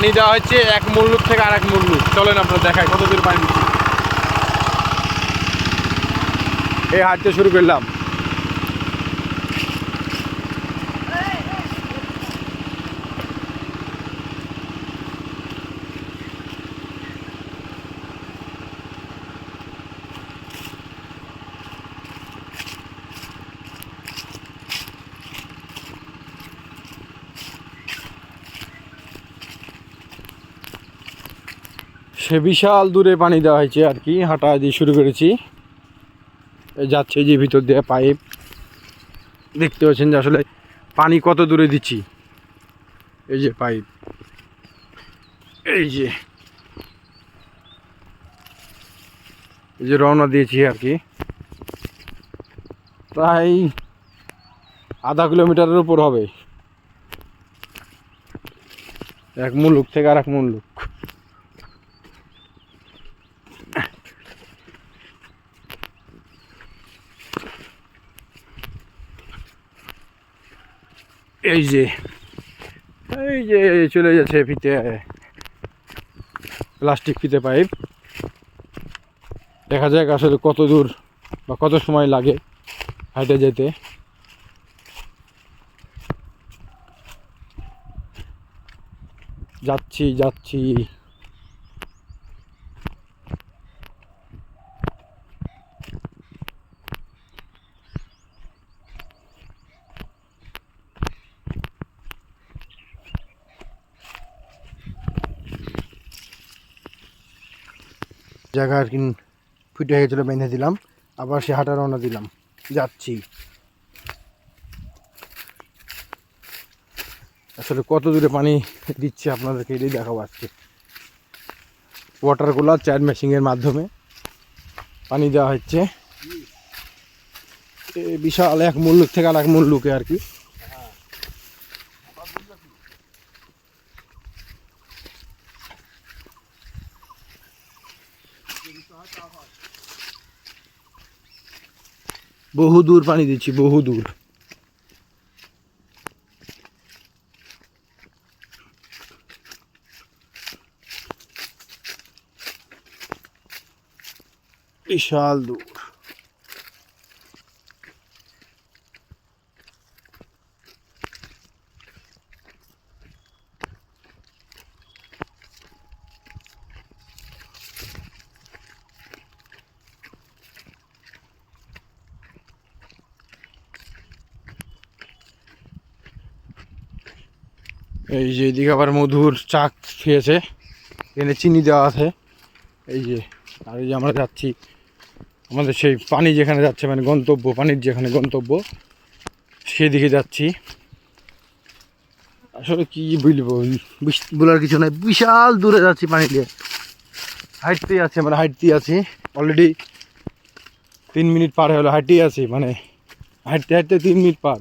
পানি দেওয়া হচ্ছে, এক মুল্লুক থেকে আর এক মুল্লুক। চলেন আপনার দেখায় কত দূর পানি এই হাঁটতে শুরু করলাম। সে বিশাল দূরে পানি দেওয়া হয়েছে আর কি, হাঁটা দিয়ে শুরু করেছি। যাচ্ছে যে ভিতর দিয়ে পাইপ। দেখতে পাচ্ছেন যে আসলে পানি কত দূরে দিচ্ছি। এই যে পাইপ। এই যে। এই যে রওনা দিয়েছি আর কি। প্রায় আধা কিলোমিটারের উপর হবে। এক মুলুক থেকে আর এক মুলুক। এই যে এই যে চলে যাচ্ছে ফিতে। প্লাস্টিক ফিতে পাইপ। দেখা যাক আসলে কত দূর বা কত সময় লাগে হাইটে যেতে। যাচ্ছি যাচ্ছি। জায়গা আর কি ফুটে গেছিল, বেঁধে দিলাম। আবার সে হাঁটা রওনা দিলাম। যাচ্ছি। আসলে কত দূরে পানি দিচ্ছে আপনাদেরকে এটাই দেখাবো আজকে। ওয়াটার কুলার চার মেশিনের মাধ্যমে পানি দেওয়া হচ্ছে। বিশাল এক মুল্লুক থেকে আর এক মুল্লুকে আর কি বহু দূর পানি দিচ্ছি বহু দূর বিশাল দূর। এই যে এদিকে আবার মধুর চাক খেয়েছে। এখানে চিনি দেওয়া আছে। এই যে, আর এই যে আমরা যাচ্ছি, আমাদের সেই পানি যেখানে যাচ্ছে মানে গন্তব্য, পানির যেখানে গন্তব্য, সেদিকে যাচ্ছি। আসলে কি বলব বলার কিছু নাই। বিশাল দূরে যাচ্ছি পানি দিয়ে। হাইটতেই আছে মানে হাইটতেই আছি। অলরেডি তিন মিনিট পার হলো, হাইটেই আছি মানে হাঁটতে হাঁটতে তিন মিনিট পার।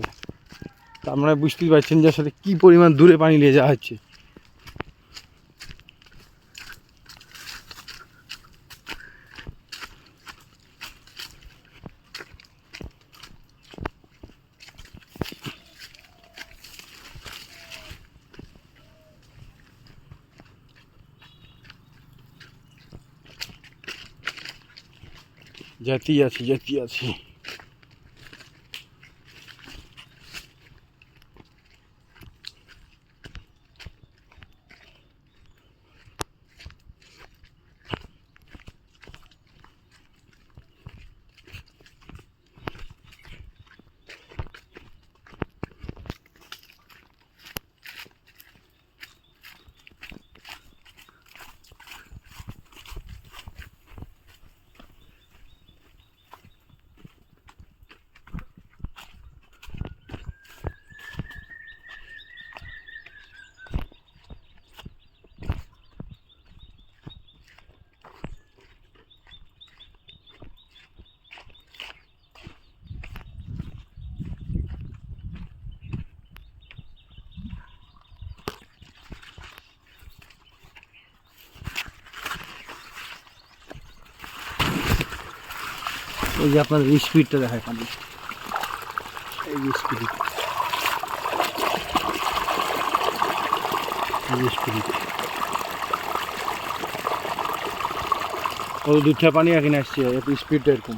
তার মানে বুঝতেই পারছেন যে আসলে কী পরিমাণ দূরে পানি নিয়ে যাওয়া হচ্ছে। যেতেই আছি যেতেই আছি। ওই যে আপনাদের স্পিডটা দেখায় পানি এই যে স্পিড। ও পানি এখানে আসছে স্পিডটা এরকম।